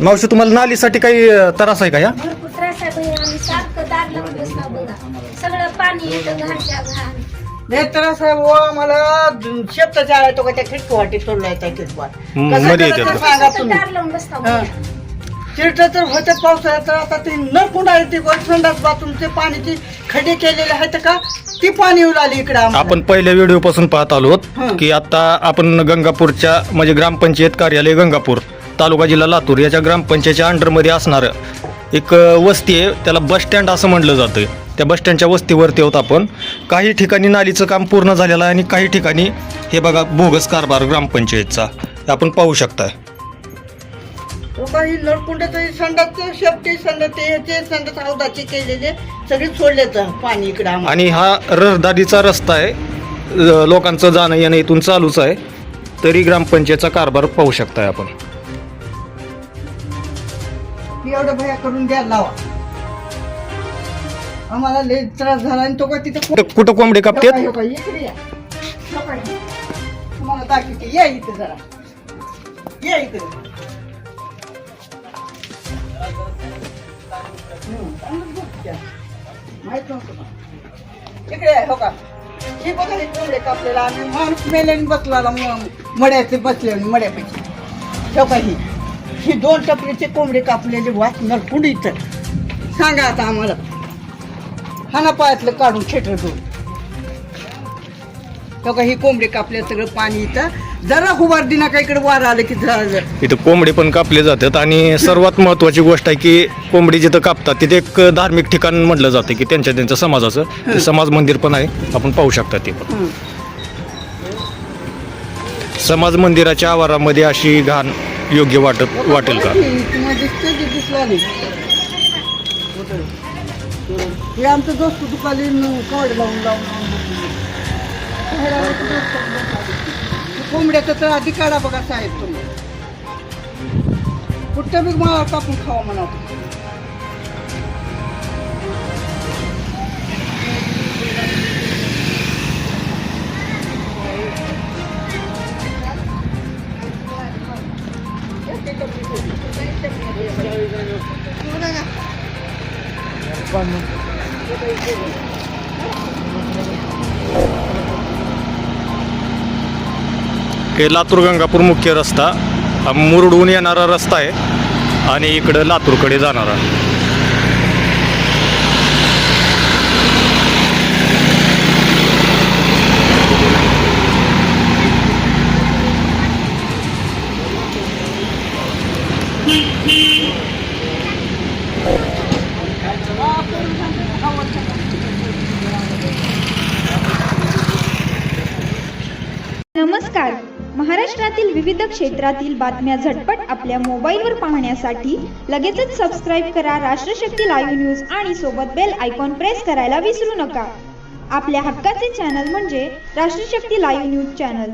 मावशी तुम्हाला नालीसाठी काही अं, त्रास आहे का या? भरपूर त्रास आहे बाई. आम्ही सारखं दार लावून बसला बघा. सगळं पाणी येतं घाणच्या घाण नाही तर साहेब ओ मला शेपटाच्या आळ्या तो का त्या खिटको वाटी तोडलाय त्या खिटकवाट हम्म, कसं मध्ये. सांगा तुम्ही. दार लावून बसला. चिरट तर होतं पावसाळ्यात तर आता ते न बाथरूमचे पाण्याची खडे केलेले आहेत का? ती पाणी येऊ लागली इकडे आपण पहिल्या व्हिडिओ पासून पाहत आलो हं. की आता आपण गंगापूरच्या म्हणजे ग्रामपंचायत कार्यालय गंगापूर तालुका जिल्हा लातूर याच्या ग्रामपंचायतच्या अंडरमध्ये असणारं एक वस्ती आहे. त्याला बस स्टँड असं म्हटलं जातं. त्या बस स्टँडच्या वस्तीवरती आहोत आपण. काही ठिकाणी नालीचं काम पूर्ण झालेलं आहे आणि काही ठिकाणी हे बघा बोगस कारभार ग्रामपंचायतचा. आपण पाहू शकताय. काही नळकुंडाचं संडासचे शेपटी संडास याचे संडास हौदाचे केलेले सगळे सोडले तर पाणी इकडे आम्हाला. आणि हा रहदारीचा रस्ता आहे. लोकांचं जाणं येणं इथून चालूच आहे. तरी ग्रामपंचायतचा कारभार पाहू शकताय आपण. एवढं भया करून द्यायला लावा. आम्हाला लय त्रास झाला आणि तो का तिथे कुठं कुठं कोंबडे कापतात? हो का, इकडे या. हो का, तुम्हाला दाखवते. या इथे जरा. या इकडे हम्म, चांगलं बघ त्या. माहीत नव्हतं मला. इकडे आहे, हो का. हे बघा हे कोंबडे कापलेला. आम्ही माणूस मेल्याने बसला मड्याचे बसले मड्यापैकी. हो का ही. ही दोन टपरीचे कोंबडे कापलेले वाचणार कुणी इथं. सांगा आता आम्हाला. हाना पायातलं काढून खेटर दोन तो का ही कोंबडी कापले सगळं पाणी इथं. जरा हुबार दिना का इकडे वार आलं की इथं कोंबडे पण कापले जातात आणि सर्वात महत्वाची गोष्ट आहे की कोंबडी जिथं कापतात तिथे एक धार्मिक ठिकाण म्हटलं जातं की त्यांच्या त्यांच्या समाजाचं. ते समाज मंदिर पण आहे. आपण पाहू शकता ते पण. हं. समाज मंदिराच्या आवारामध्ये अशी घाण योग्य वाटत वाटेल का? नाही? हे आमचं दोस्त दुकाली कवड लावून लावून लावून कोंबड्याचं तर आधी काढा बघा साहेब तुम्ही. कुठं बी मला कापून खावा म्हणा हे लातूर गंगापूर मुख्य रस्ता हा मुरडून येणारा रस्ता आहे आणि इकडं लातूरकडे जाणारा. नमस्कार. महाराष्ट्रातील विविध क्षेत्रातील बातम्या झटपट आपल्या मोबाईलवर पाहण्यासाठी लगेचच सबस्क्राईब करा राष्ट्रशक्ती लाईव्ह न्यूज आणि सोबत बेल आयकॉन प्रेस करायला विसरू नका. आपल्या हक्काचे चॅनल म्हणजे राष्ट्रशक्ती लाईव्ह न्यूज चॅनल